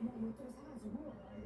뭐, 뭐, 또 사가지고.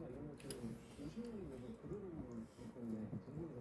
이런 것들은 50년이 되면 그대로 있기 때문에 중국이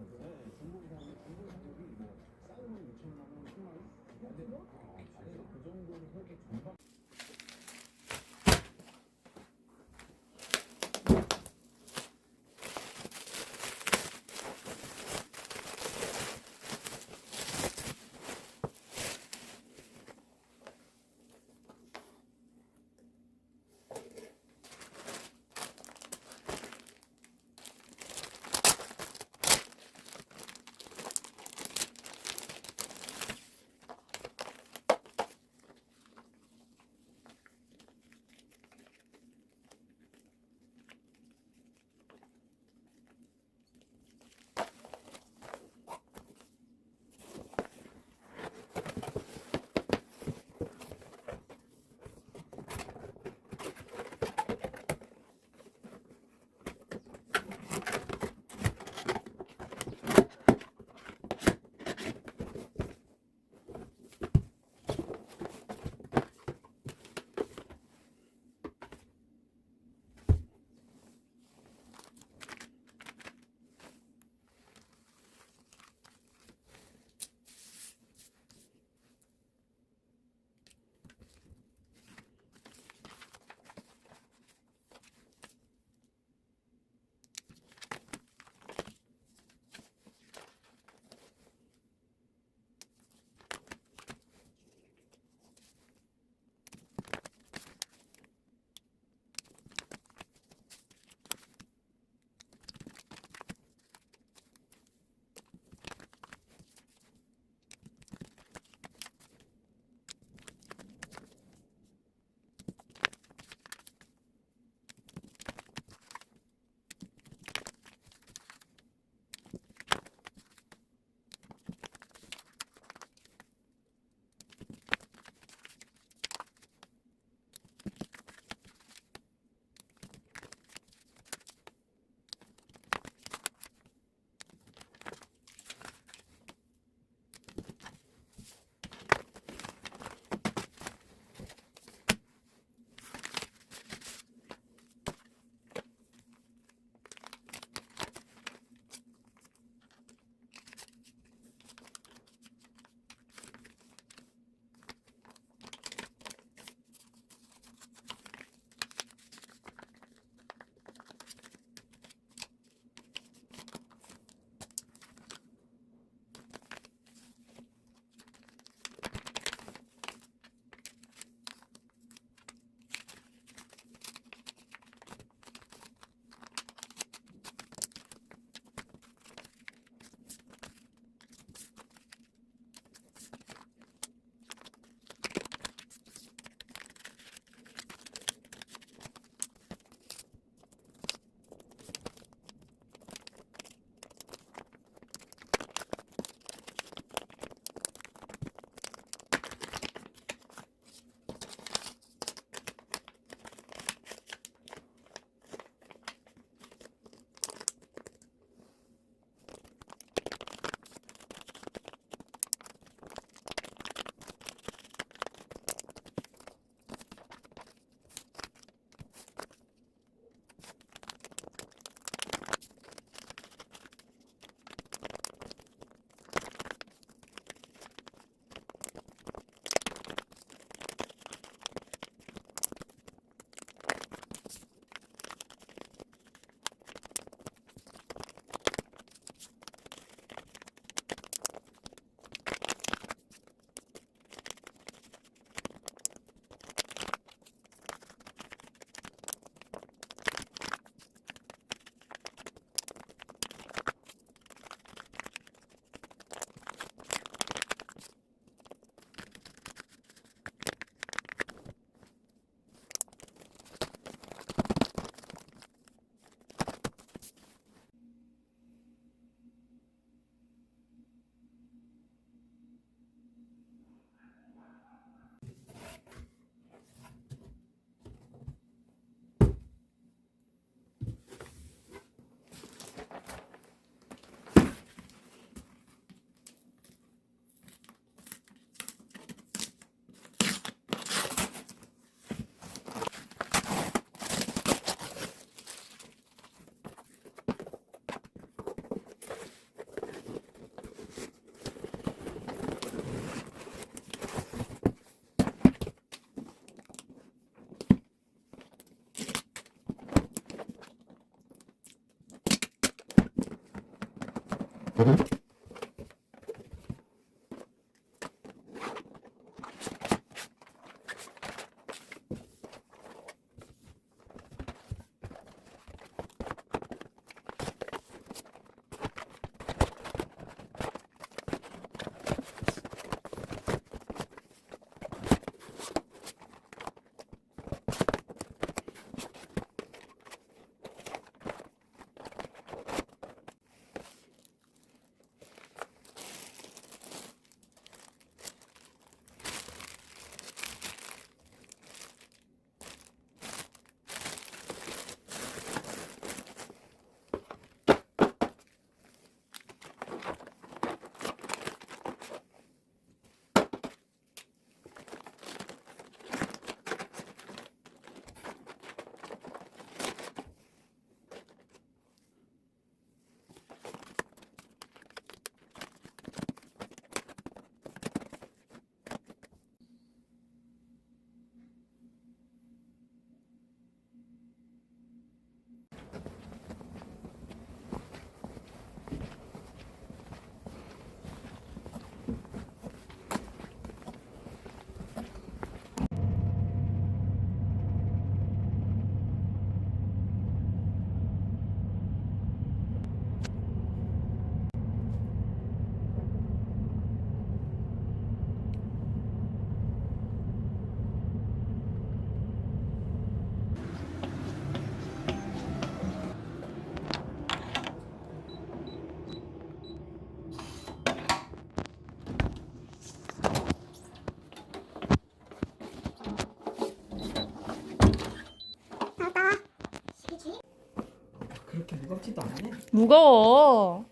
무겁지도 않네. 무거워.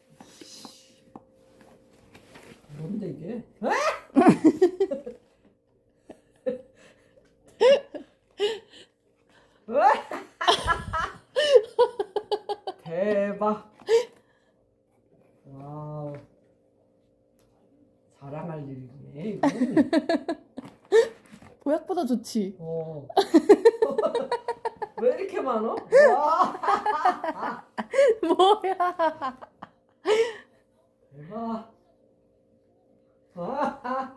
뭔데 이게? 대박. 와우. 자랑할 일이네 이건. 보약보다 좋지. 어. 왜 이렇게 많어? 와. 뭐야? 대박. 아.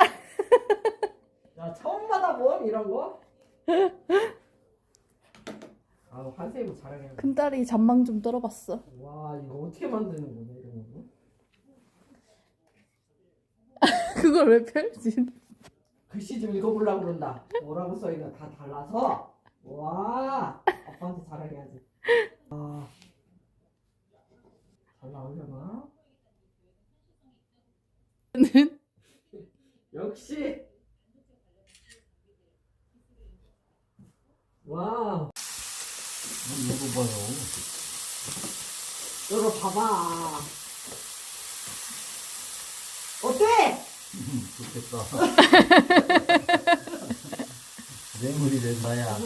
야 처음 받아본 이런 거? 아 환세이도 잘하게. 큰딸이 잔망 좀 떨어봤어. 와 이거 어떻게 만드는 거냐 이런 거? 그걸 왜 펼지? 글씨 좀 읽어보려고 그런다. 뭐라고 써있나 다 달라서. 와 아빠한테 자랑해야지. 아. 잘 나오려나? 역시. 와우. 이거 봐요. 열어 봐봐. 어때? 좋겠다. 뇌물이 된다야.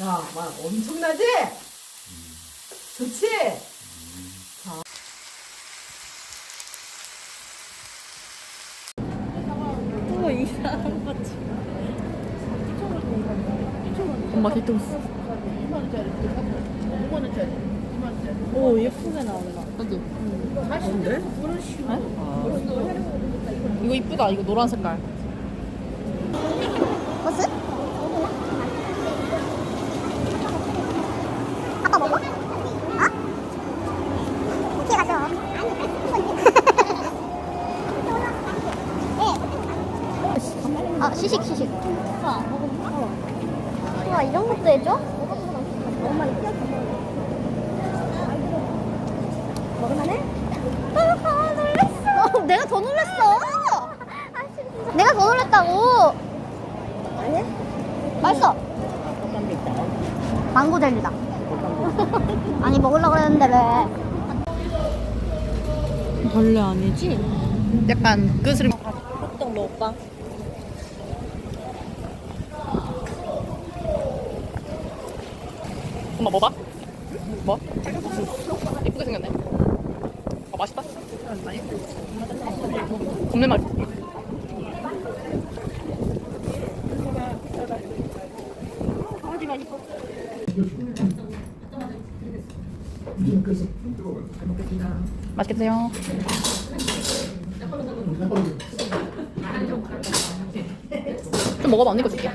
야, 막 엄청나지? 좋지? 이상한 거지. 엄마 뒤통수. 오 예쁘게 나온다. 여기. 뭔데? 이거 이쁘다. 이거 노란 색깔. 버스? 아빠 먹어? 어? 어떻게 가죠? 네. 아, 시식, 시식. 우와, 우와, 이런 것도 해줘? 엄마 이거 먹을만해? 아, 놀랐어. 내가 더 놀랐어. 내가 더 놀랐다고. 맛있어. 망고 젤리다. 아니 먹으려고 그랬는데 왜? 벌레 아니지? 약간 끝을 호떡 먹을까? 엄마 뭐 봐? 뭐? 예쁘게 생겼네. 어, 맛있다. 겁내 맛있어. 맛있게 드세요. 좀 먹어봐 언니 거 줄게.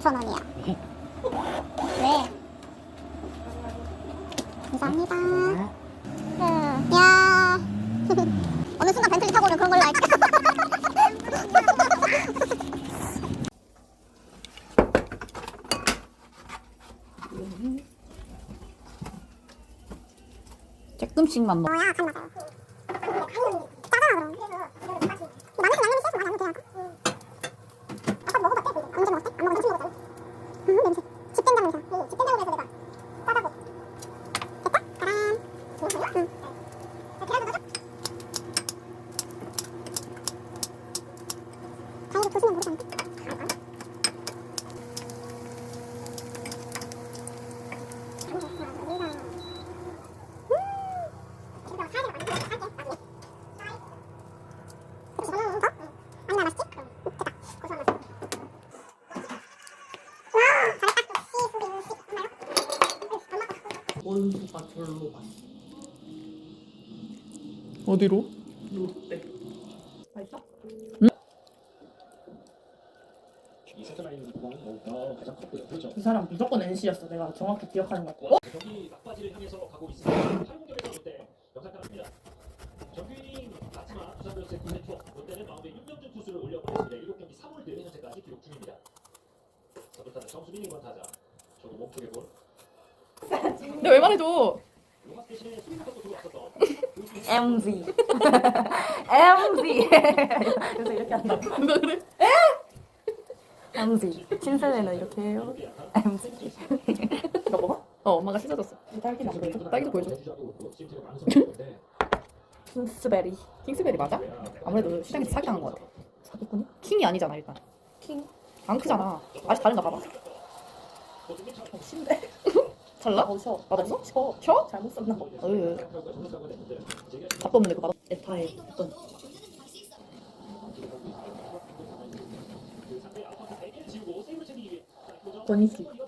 5,000원이야. 왜? 감사합니다. 음. 야. 어느 순간 벤틀리 타고 오면 그런 걸로 알지. 조금씩만 먹. 뭐야, 원수가 절로 갔어. 어디로? 롯데. 맛있어? 이 가장 컸고요. 그렇죠. 그 사람 무조건 NC였어. 내가 정확히 기억하는 것 같아. 경기 막바지를 향해서 가고 있습니다. 8공격에서 롯데 역사가입니다. 정규 이닝 마지막 두산 베어스의 9회 초 롯데는 마운드에 윤명준 투수를 올려보냈습니다. 7경기 3월 들 현재까지 기록 중입니다. 서두타자 정수빈 1번 타자 저도 몸쪽에 볼 근데 왜 말해줘? MZ. MZ. 그래서 이렇게 한다고. 누가 그래? MZ. 신세대는 이렇게 해요. MZ. 이거 먹어? 어 엄마가 씻어줬어. 딸기 안 보여줘? 딸기도 보여줘. 킹스베리. 킹스베리 맞아? 아무래도 시장에서 사기 당한 것 같아. 사기꾼이? 킹이 아니잖아 일단. 킹. 안 크잖아. 아직 다른가 봐봐. 신데. 달라? 어, 셔. 맛없어? 셔. 켜? 잘못 썼나 봐. 으. 밥도 없는데 그거 맛. 에타의 어떤 권희씨.